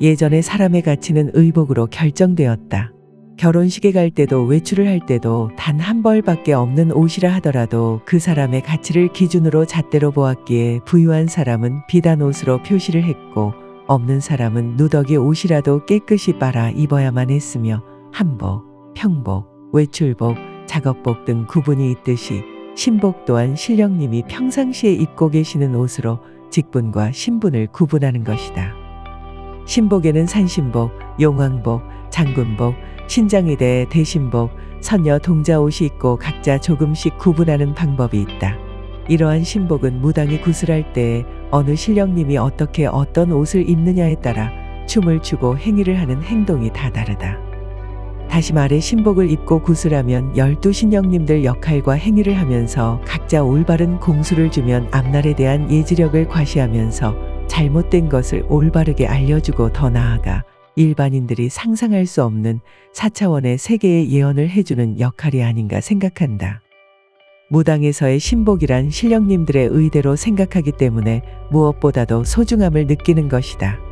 예전에 사람의 가치는 의복으로 결정되었다. 결혼식에 갈 때도 외출을 할 때도 단 한 벌밖에 없는 옷이라 하더라도 그 사람의 가치를 기준으로 잣대로 보았기에 부유한 사람은 비단 옷으로 표시를 했고 없는 사람은 누더기 옷이라도 깨끗이 빨아 입어야만 했으며 한복, 평복, 외출복, 작업복 등 구분이 있듯이 신복 또한 신령님이 평상시에 입고 계시는 옷으로 직분과 신분을 구분하는 것이다. 신복에는 산신복, 용왕복, 장군복, 신장이대 대신복, 선녀 동자옷이 있고 각자 조금씩 구분하는 방법이 있다. 이러한 신복은 무당이 구슬할 때 어느 신령님이 어떻게 어떤 옷을 입느냐에 따라 춤을 추고 행위를 하는 행동이 다 다르다. 다시 말해 신복을 입고 구슬하면 열두 신령님들 역할과 행위를 하면서 각자 올바른 공수를 주면 앞날에 대한 예지력을 과시하면서 잘못된 것을 올바르게 알려주고 더 나아가 일반인들이 상상할 수 없는 4차원의 세계의 예언을 해주는 역할이 아닌가 생각한다. 무당에서의 신복이란 신령님들의 의대로 생각하기 때문에 무엇보다도 소중함을 느끼는 것이다.